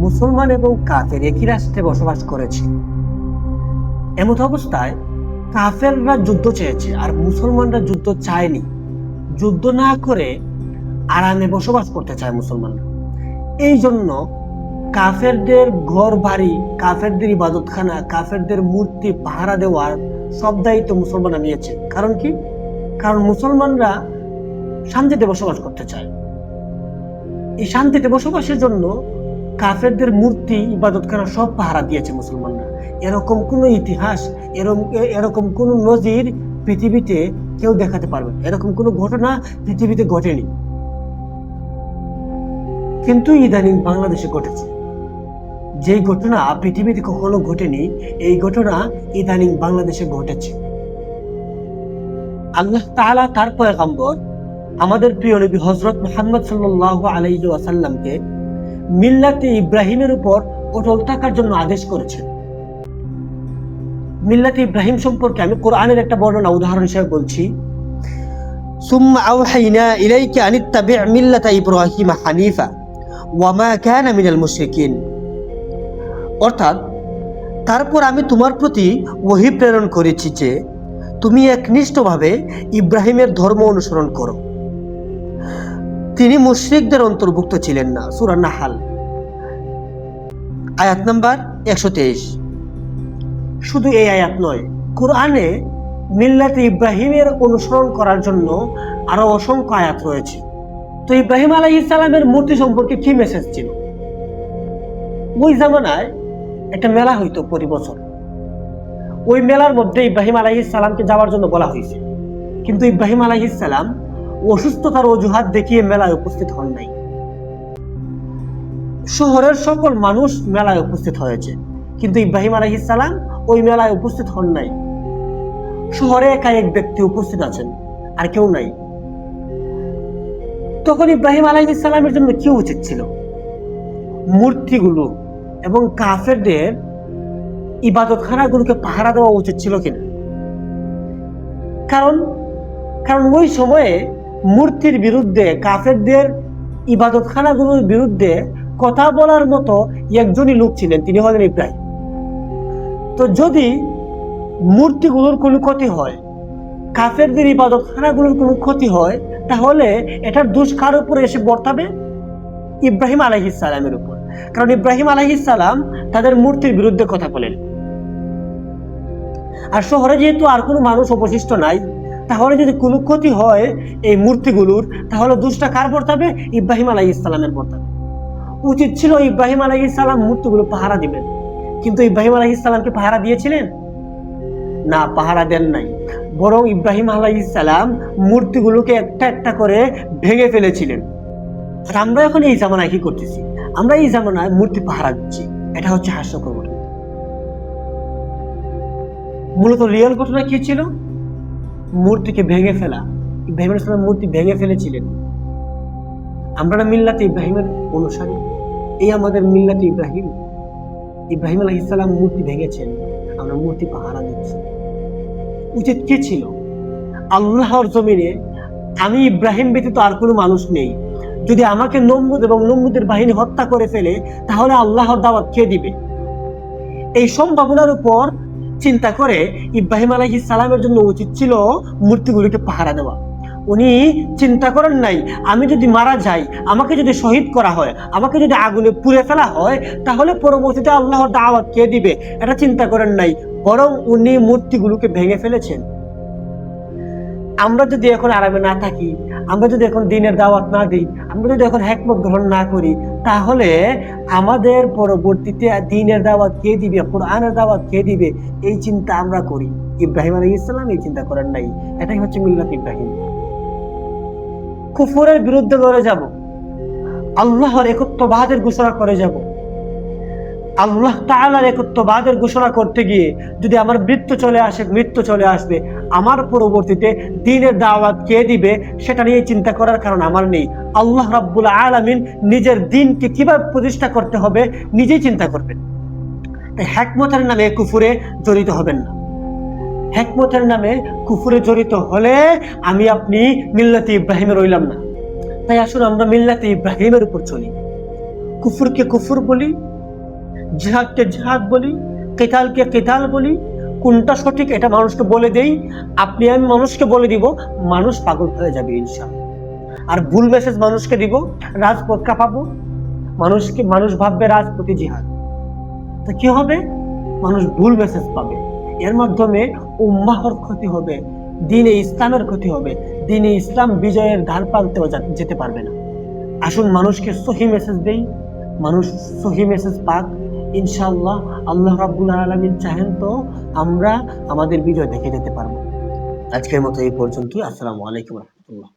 মুসলমান এবং কাফের একই রাষ্ট্রে বসবাস করেছে। এমত অবস্থায় কাফেররা যুদ্ধ চেয়েছে আর মুসলমানরা যুদ্ধ চায়নি। যুদ্ধ না করে আরামে বসবাস করতে চায় মুসলমানরা। এই জন্য কাফেরদের ঘর বাড়ি কাফেরদের ইবাদতখানা, কাফেরদের মূর্তি, পাহারা দেওয়ার সব দায়িত্ব মুসলমানরা নিয়েছে। কারণ কি? কারণ মুসলমানরা শান্তিতে বসবাস করতে চায়। এই শান্তিতে বসবাসের জন্য কাফেরদের মূর্তি, ইবাদতখানা সব পাহারা দিয়েছে মুসলমানরা। এরকম কোনো ইতিহাস এরকম এরকম কোনো নজির পৃথিবীতে কেউ দেখাতে পারবে। এরকম কোনো ঘটনা পৃথিবীতে ঘটেনি। কিন্তু ইদানিং বাংলাদেশে ঘটেছে। যে ঘটনা পৃথিবীতে কখনো ঘটেনি, এই ঘটনা ইদানিং বাংলাদেশে ঘটেছে। আল্লাহ তাআলা তার পয়গম্বর, আমাদের প্রিয় নবী হজরত মোহাম্মদ সাল্লাল্লাহু আলাইহি মিল্লাতে ইব্রাহিমের উপর অটল থাকার জন্য আদেশ করেছেন। মিল্লাতে ইব্রাহিম সম্পর্কে আমি কোরআনের একটা বর্ণনা, উদাহরণ হিসেবে বলছি। সুম্মা আওহাইনা ইলাইকা আনিত্তাবি মিল্লাতা ইব্রাহিম হানিফা ওয়ামা কানা মিনাল মুশরিকিন। অর্থাৎ, তারপর আমি তোমার প্রতি ওহি প্রেরণ করেছি যে, তুমি একনিষ্ঠভাবে ইব্রাহিমের ধর্ম অনুসরণ করো। তিনি মুশরিকদের অন্তর্ভুক্ত ছিলেন না, সুরা নাহাল। আয়াত নাম্বার একশো তেইশ। শুধু এই আয়াত নয়, কোরআনে মিল্লাতে ইব্রাহিমের অনুসরণ করার জন্য আরও অসংখ্য আয়াত রয়েছে। তো ইব্রাহিম আলাই ইসলামের মূর্তি সম্পর্কে কি মেসেজ ছিল? ওই জামানায় একটা মেলা হইতো প্রতি বছর। ওই মেলার মধ্যে ইব্রাহিম আলাইহিস সালামকে যাওয়ার জন্য বলা হয়েছে। কিন্তু ইব্রাহিম আলাইহিস সালাম অসুস্থতার অজুহাত দেখিয়ে মেলায় উপস্থিত হন নাই। শহরের সকল মানুষ মেলায় উপস্থিত হয়েছে, কিন্তু ইব্রাহিম আলাইহিস সালাম ওই মেলায় উপস্থিত হন নাই। শহরে একা এক ব্যক্তি উপস্থিত আছেন, আর কেউ নাই। তখন ইব্রাহিম আলাইহিস সালামের জন্য কি উচিত ছিল? মূর্তিগুলো এবং কাফেরদের ইবাদতখানাগুলোকে পাহারা দেওয়া উচিত ছিল কিনা? কারণ কারণ ওই সময়ে মূর্তির বিরুদ্ধে, কাফেরদের ইবাদতখানাগুলোর বিরুদ্ধে কথা বলার মতো একজনই লোক ছিলেন, তিনি হলেন ইব্রাহিম তো যদি মূর্তিগুলোর কোনো ক্ষতি হয়, কাফেরদের ইবাদতখানাগুলোর কোনো ক্ষতি হয়, তাহলে এটার দোষ কার উপরে এসে বর্তাবে? ইব্রাহিম আলাইহিস সালামের উপর। কারণ ইব্রাহিম আলাইহিস সালাম তাদের মূর্তির বিরুদ্ধে কথা বলেন। আর শহরে যেহেতু আর কোনো মানুষ অবশিষ্ট নাই তাহলে যদি কোনো ক্ষতি হয় এই মূর্তিগুলোর, তাহলে দুষ্টা কার বর্তাবে? ইব্রাহিম আলাইহিস সালামের বর্তাবে। উচিত ছিল ইব্রাহিম আলাইহিস সালাম মূর্তিগুলো পাহারা দিবেন। কিন্তু ইব্রাহিম আলাইহিস সালামকে পাহারা দিয়েছিলেন? না, পাহারা দেন নাই। বরং ইব্রাহিম আলাইহিস সালাম মূর্তিগুলোকে একটা একটা করে ভেঙে ফেলেছিলেন। আর আমরা এখন এই জামানায় কি করতেছি? আমরা এই জামানায় মূর্তি পাহারা দিচ্ছি। এটা হচ্ছে হাস্যকর ঘটনা। মূলত রিয়েল ঘটনা কি ছিল? মূর্তিকে ভেঙে ফেলা। ইব্রাহিম আলাইহিস মূর্তি ভেঙে ফেলেছিলেন। আমরা মিল্লাতে ইব্রাহিমের অনুসারী। এই আমাদের মিল্লাতে ইব্রাহিম। ইব্রাহিম আলাইহিস সালাম মূর্তি ভেঙেছেন। আমরা মূর্তি পাহারা দিচ্ছি। উচিত কে ছিল? আল্লাহর জমিনে আমি ইব্রাহিম ব্যতীত আর কোনো মানুষ নেই। যদি আমাকে নমরুদ এবং নমরুদের বাহিনী হত্যা করে ফেলে, তাহলে আল্লাহর দাওয়াত কে দিবে? এই সম্ভাবনার উপর চিন্তা করে ইব্রাহিম আলাইহিস সালামের জন্য উচিত ছিল মূর্তিগুলিকে পাহারা দেওয়া। উনি চিন্তা করেন নাই, আমি যদি মারা যাই, আমাকে যদি শহীদ করা হয়, আমাকে যদি আগুনে পুড়ে ফেলা হয়, তাহলে পরবর্তীতে আল্লাহর দাওয়াত কে দিবে? এটা চিন্তা করেন নাই, বরং উনি মূর্তিগুলোকে ভেঙে ফেলেছেন। আমরা যদি এখন আরামে না থাকি আমরা যদি এখন দিনের দাওয়াত না দিই, আমরা যদি এখন হ্যাকমত গ্রহণ না করি, তাহলে আমাদের পরবর্তীতে দিনের দাওয়াত কে দিবে, কোরআনের দাওয়াত কে দিবে, এই চিন্তা আমরা করি। ইব্রাহিম আলী ইসলাম এই চিন্তা করেন নাই। এটাই হচ্ছে মিল্লাত ইব্রাহিম। কুফরের বিরুদ্ধে লড়ে যাব। আল্লাহর একত্ববাদের ঘোষণা করে যাব। আল্লাহ তাআলার একত্ববাদের ঘোষণা করতে গিয়ে যদি আমার মৃত্যু চলে আসে, মৃত্যু চলে আসবে আমার পরবর্তীতে দিনের দাওয়াত কে দিবে সেটা নিয়ে চিন্তা করার কারণ আমার নেই। আল্লাহ রাব্বুল আলামিন নিজের দিনকে কীভাবে প্রতিষ্ঠা করতে হবে নিজেই চিন্তা করবেন। তাই হ্যাকমতের নামে কুফুরে জড়িত হবেন না। হ্যাকমতের নামে কুফুরে জড়িত হলে আমি আপনি মিল্লাতে ইব্রাহিমে রইলাম না। তাই আসুন আমরা মিল্লাতে ইব্রাহিমের উপর চলি। কুফুরকে কুফুর বলি, জিহাদকে জিহাদ বলি, কেতালকে কেতাল বলি কোনটা সঠিক এটা মানুষকে বলে দেই। আপনি আমি মানুষকে বলে দিব, মানুষ পাগল হয়ে যাবে ইনশাআল্লাহ। আর ভুল মেসেজ মানুষকে দিব, রাজপথ কাঁপাবো। মানুষকে মানুষ ভাববে রাজপথে জিহাদ। তা কি হবে? মানুষ ভুল মেসেজ পাবে। এর মাধ্যমে উম্মাহর ক্ষতি হবে, দিনে ইসলামের ক্ষতি হবে। দিনে ইসলাম বিজয়ের ধার প্রান্তেও যেতে পারবে না। আসুন মানুষকে সহি মেসেজ দেই। মানুষ সহি মেসেজ পাক। ইনশাল্লাহ আল্লাহ রাব্বুল আলামিন চাহেন তো আমরা আমাদের বিজয় দেখে যেতে পারব। আজকের মতো এই পর্যন্তই। আসসালামু আলাইকুম রহমতুল্লাহ।